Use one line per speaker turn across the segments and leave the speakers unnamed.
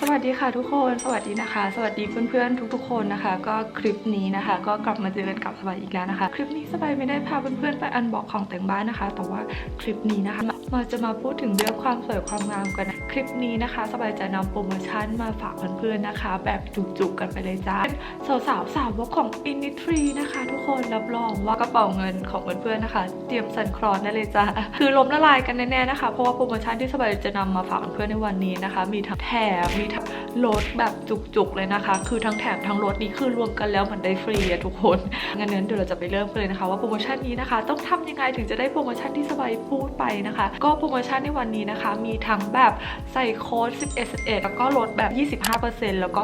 สวัสดีค่ะทุกคนสวัสดีนะคะ สวัสดีเพื่อนๆทุกๆคนนะคะ ก็คลิปนี้นะคะ ก็กลับมาเจอกันกับสบายอีกแล้วนะคะ คลิปนี้สบายไม่ได้พาเพื่อนๆไปอันบอกของแต่งบ้านนะคะ แต่ว่าคลิปนี้นะคะมาจะมาพูดถึงเรื่องความสวยความงามกันนะคลิปนี้นะคะ สบายจะนำโปรโมชั่นมาฝากเพื่อนๆนะคะ แบบจุกๆกันไปเลยจ้าสาวๆสาวกของ Innisfree นะคะ ทุกคนรับรองว่ากระเป๋าเงินของเพื่อนๆนะคะ เตรียมสั่นคลอนได้เลยจ้าคือล้มละลายกันแน่ๆนะคะเพราะว่าโปรโมชั่นที่สบายจะนำมาฝากเพื่อนๆในวันนี้นะคะ มีทั้งแถมมีทั้งลดแบบจุกๆเลยนะคะ คือทั้งแถมทั้งลดนี้คือรวมกันแล้วมันได้ฟรีอะทุกคนงั้นนั้นเดี๋ยวเราจะไปเริ่มกันเลยนะคะ ว่าโปรโมชั่นนี้นะคะ ต้องทำยังไงถึงจะได้โปรโมชั่นที่สบายพูดไปนะคะ ก็โปรโมชั่นในวันนี้นะคะ มีทั้งแบบใส่โค้ด 11 11 แล้วก็ลดแบบ 25%แล้วก็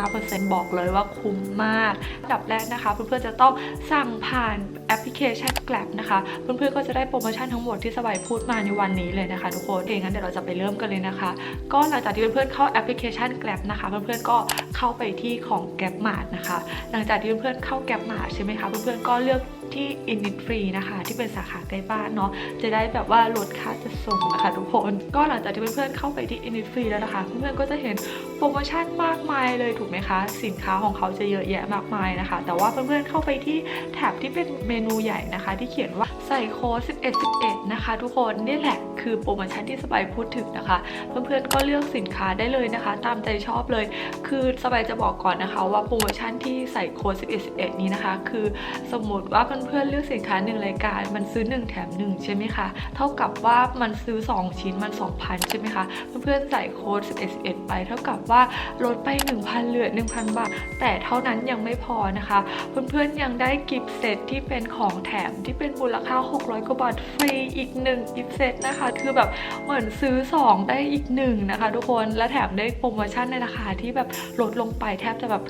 35%บอกเลยว่าคุ้มมากอันดับแรกนะคะ เพื่อนๆจะต้องสั่งผ่าน แอปพลิเคชัน Grab นะคะเพื่อนๆก็จะได้โปรโมชั่นทั้งหมดที่สบายพูดมาในวันนี้เลยนะคะทุกคนโอเคงั้นเดี๋ยวเราจะไปเริ่มกันเลยนะคะ ก็หลังจากที่เพื่อนๆเข้าแอปพลิเคชัน Grab นะคะเพื่อนๆก็เข้าไปที่ของ Grab Mart นะคะ หลังจากที่เพื่อนๆเข้า Grab Mart ใช่ไหมคะเพื่อนๆก็เลือกที่ Innisfree นะคะ ที่เป็นสาขาใกล้บ้านเนาะจะได้แบบว่าลดค่าจัดส่งนะคะทุกคนก็หลังจากที่เพื่อนๆเข้าไปที่ Innisfree แล้วนะคะ เพื่อนๆก็จะเห็นโปรโมชั่นมากมายเลยถูกไหมคะ สินค้าของเขาจะเยอะแยะมากมายนะคะ แต่ว่าเพื่อนๆเข้าไปที่แท็บที่เป็นเมนูใหญ่นะคะ ที่เขียนว่า ใส่โค้ด11 11 นะคะ ทุกคนนี่แหละคือโปรโมชั่นที่สบายพูดถึงนะคะ เพื่อนๆก็เลือกสินค้าได้เลยนะคะ ตามใจชอบเลย คือสบายจะบอกก่อนนะคะ ว่าโปรโมชั่นที่ใส่โค้ด11 11 นี้นะคะ คือสมมติว่าเพื่อนๆเลือกสินค้าหนึ่งรายการ มันซื้อ 1 แถม 1 ใช่ไหมคะ เท่ากับว่ามันซื้อ 2 ชิ้นมัน 2,000 ใช่ไหมคะ เพื่อนๆใส่โค้ด11 11 ไป เท่ากับว่าลดไป 1,000 เหลือ 1,000 บาท แต่เท่านั้นยังไม่พอนะคะ เพื่อนๆยังได้กิฟต์เซตที่เป็นของแถมที่เป็นมูลค่า600 กว่าบาทฟรีอีก1กิฟต์เซตนะคะ คือแบบเหมือนซื้อ 2 ได้อีก 1 นะคะ ทุกคนและแถมได้โปรโมชั่นในราคาที่แบบลดลงไปแทบจะแบบ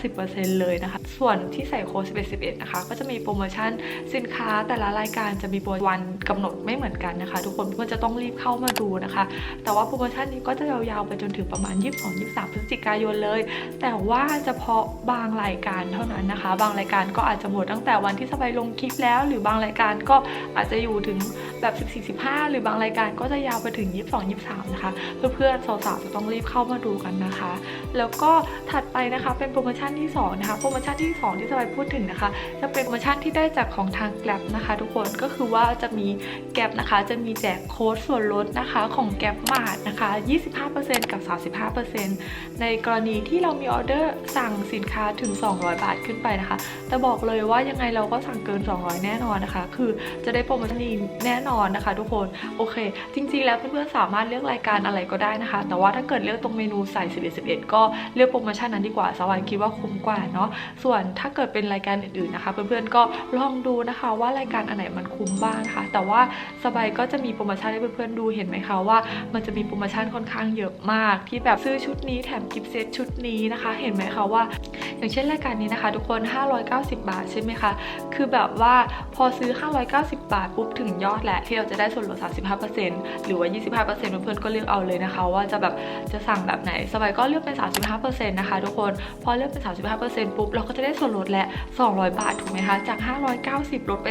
50%เลยนะคะ ส่วนที่ใส่โค้ด11 11 นะคะ ก็จะมีโปรโมชั่นสินค้าแต่ละรายการจะมีโปรวันกำหนดไม่เหมือนกันนะคะ ทุกคนเพื่อนจะต้องรีบเข้ามาดูนะคะ แต่ว่าโปรโมชั่นนี้ก็จะยาวๆไปจนถึงประมาณ 22-23 พฤศจิกายนเลย แต่ว่าเฉพาะบางรายการเท่านั้นนะคะ บางรายการก็อาจจะหมดตั้งแต่วันที่สบายลงคลิปแล้ว หรือบางรายการก็อาจจะอยู่ถึงแบบ 14-15 หรือบางรายการก็จะยาวไปถึง 22-23 นะคะ เพื่อนๆสาวๆจะต้องรีบเข้ามาดูกันนะคะ แล้วก็ถัดไปนะคะเป็นโปรโมชั่นที่สองนะคะ โปรโมชั่นที่สองที่สบายพูดถึงนะคะ จะเป็นโปรโมชั่นที่ได้จากของทาง Grab นะคะ ทุกคนก็คือว่าจะมี Grab นะคะจะมีแจกโค้ดส่วนลดนะคะของ Grab Mart นะคะ 25%กับ 35%ในกรณีที่เรามีออเดอร์สั่งสินค้าถึง 200 บาทขึ้นไปนะคะ แต่บอกเลยว่ายังไงเราก็สั่งเกิน 200 แน่นอนนะคะ คือจะได้โปรโมชั่นนี้แน่นอนนะคะ ทุกคนโอเค จริง ๆ แล้วเพื่อนๆสามารถเลือกรายการอะไรก็ได้นะคะ แต่ว่าถ้าเกิดเลือกตรงเมนูใส่11 11 ก็เลือกโปรโมชั่นนั้นดีกว่าสวายคิดว่าคุ้มกว่าเนาะส่วนถ้าเกิดเป็นรายการอื่นๆนะคะ เพื่อนๆก็ลองดูนะคะว่ารายการอันไหนมันคุ้มบ้างนะคะแต่ว่าสบายก็จะมีโปรโมชั่นให้เพื่อนๆดูเห็นไหมคะว่า มันจะมีโปรโมชั่นค่อนข้างเยอะมาก ที่แบบซื้อชุดนี้แถมกิฟต์เซตชุดนี้นะคะ เห็นไหมคะว่า อย่างเช่นรายการนี้นะคะ ทุกคน 590 บาทใช่ไหมคะคือแบบว่าพอซื้อ 590 190 บาทปุ๊บถึงยอดแหละที่เราจะได้ส่วนลด 35%หรือว่า 25%เพื่อนๆก็เลือกเอาเลยนะคะ ว่าจะแบบจะสั่งแบบไหนสบายก็เลือกเป็น 35%นะคะทุกคนพอเลือกเป็น 35%ปุ๊บเราก็จะได้ส่วนลดและ 200 บาทถูกไหมคะจาก 590 ลดไป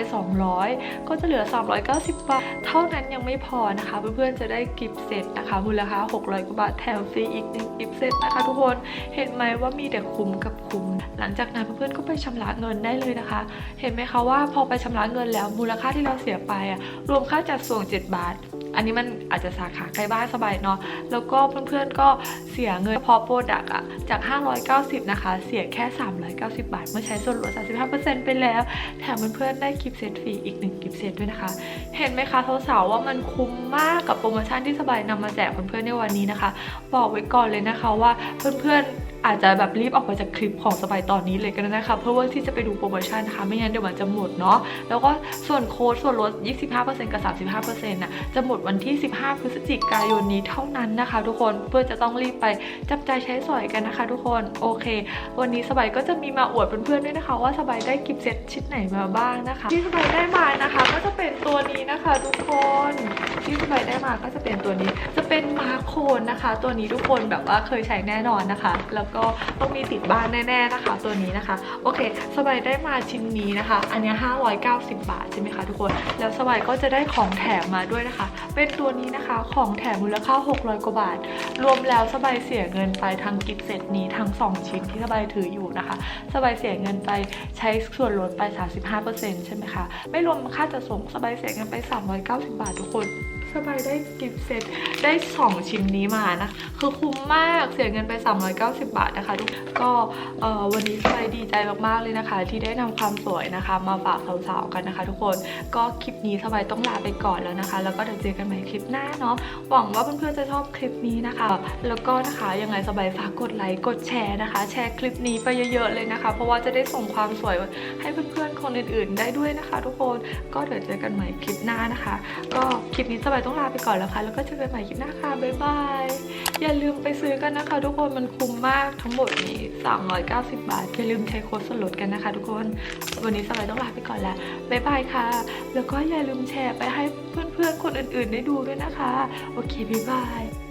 200 ก็จะเหลือ 390 บาท เท่านั้นยังไม่พอนะคะ เพื่อนๆจะได้กิฟต์เซตนะคะมูลค่า 600 กว่าบาทแถมฟรีอีกหนึ่งกิฟต์เซตนะคะทุกคนเห็นไหมว่ามีแต่คุ้มกับคุ้มหลังจากนั้นเพื่อนๆก็ไปชำระเงินได้เลยนะคะ เห็นไหมคะว่าพอไปชำระเงินแล้วมูลค่าที่เราเสียไปอะรวมค่าจัดส่ง 7 บาท อันนี้มันอาจจะสาขาใกล้บ้านสบายเนาะแล้วก็เพื่อนๆก็เสียเงินพอโปรดักอะจาก 590 นะคะ เสียแค่ 390 บาท เมื่อใช้ส่วนลด 35%ไปแล้ว แถมเพื่อนๆได้กิฟต์เซตฟรีอีก 1 กิฟต์เซตด้วยนะคะ เห็นไหมคะสาวๆว่ามันคุ้มมากกับโปรโมชั่นที่สบายนำมาแจกเพื่อนๆในวันนี้นะคะ บอกไว้ก่อนเลยนะคะว่าเพื่อนๆ อาจจะแบบรีบออกไปจากคลิปของสบายตอนนี้เลยก็ได้นะคะ เพื่อว่าที่จะไปดูโปรโมชั่นนะคะ ไม่งั้นเดี๋ยวมันจะหมดเนาะ แล้วก็ส่วนโค้ดส่วนลด 25%กับ 35%น่ะจะหมดวันที่ 15 พฤศจิกายนนี้เท่านั้นนะคะ ทุกคน เพื่อจะต้องรีบไปจับใจใช้สอยกันนะคะ ทุกคน โอเค วันนี้สบายก็จะมีมาอวดเพื่อนๆด้วยนะคะ ว่าสบายได้กิฟต์เซตชิ้นไหนมาบ้างนะคะ ที่สบายได้มานะคะ ก็จะเป็นตัวนี้นะคะ ทุกคน ที่สบายได้มาก็จะเป็นตัวนี้ จะเป็นมาโคนนะคะ ตัวนี้ทุกคนแบบว่าเคยใช้แน่นอนนะคะ แล้วก็ต้องมีติดบ้านแน่ๆนะคะ ตัวนี้นะคะ โอเค สบายได้มาชิ้นนี้นะคะ อันนี้ย590 บาทใช่ไหมคะทุกคน แล้วสบายก็จะได้ของแถมมาด้วยนะคะ เป็นตัวนี้นะคะ ของแถมมูลค่า 600 กว่าบาท รวมแล้วสบายเสียเงินไปทั้งกิฟต์เซตนี้ทั้ง 2 ชิ้นที่สบายถืออยู่นะคะ สบายเสียเงินไปใช้ส่วนลดไป 35%ใช่ไหมคะ ไม่รวมค่าจัดส่งสบายเสียเงินไป 390 บาททุกคน สบายได้กิฟต์เซตได้ 2 ชิ้นนี้มานะ คือคุ้มมากเสียเงินไป 390 บาทนะคะทุกก็วันนี้สบายดีใจมากๆเลยนะคะ ที่ได้นำความสวยนะคะ มาฝากสาวๆกันนะคะ ทุกคนก็คลิปนี้สบายต้องลาไปก่อนแล้วนะคะ แล้วก็เดี๋ยวเจอกันใหม่คลิปหน้าเนาะหวังว่าเพื่อนๆจะชอบคลิปนี้นะคะ แล้วก็นะคะยังไงสบายฝากกดไลค์กดแชร์นะคะ แชร์คลิปนี้ไปเยอะๆเลยนะคะ เพราะว่าจะได้ส่งความสวยให้เพื่อนๆคนอื่นๆ ได้ด้วยนะคะ ทุกคนก็เดี๋ยวเจอกันใหม่คลิปหน้านะคะ ก็คลิปนี้สบายต้องลาไปก่อนแล้วค่ะ แล้วก็เจอกันใหม่คลิปหน้าค่ะ บ๊ายบาย อย่าลืมไปซื้อกันนะคะ ทุกคน มันคุ้มมาก ทั้งหมดนี้ 390 บาท อย่าลืมใช้โค้ดส่วนลดกันนะคะ ทุกคน วันนี้สบายต้องลาไปก่อนแล้ว บ๊ายบายค่ะ แล้วก็อย่าลืมแชร์ไปให้เพื่อนๆ คนอื่นๆ ได้ดูด้วยนะคะ โอเค บ๊ายบาย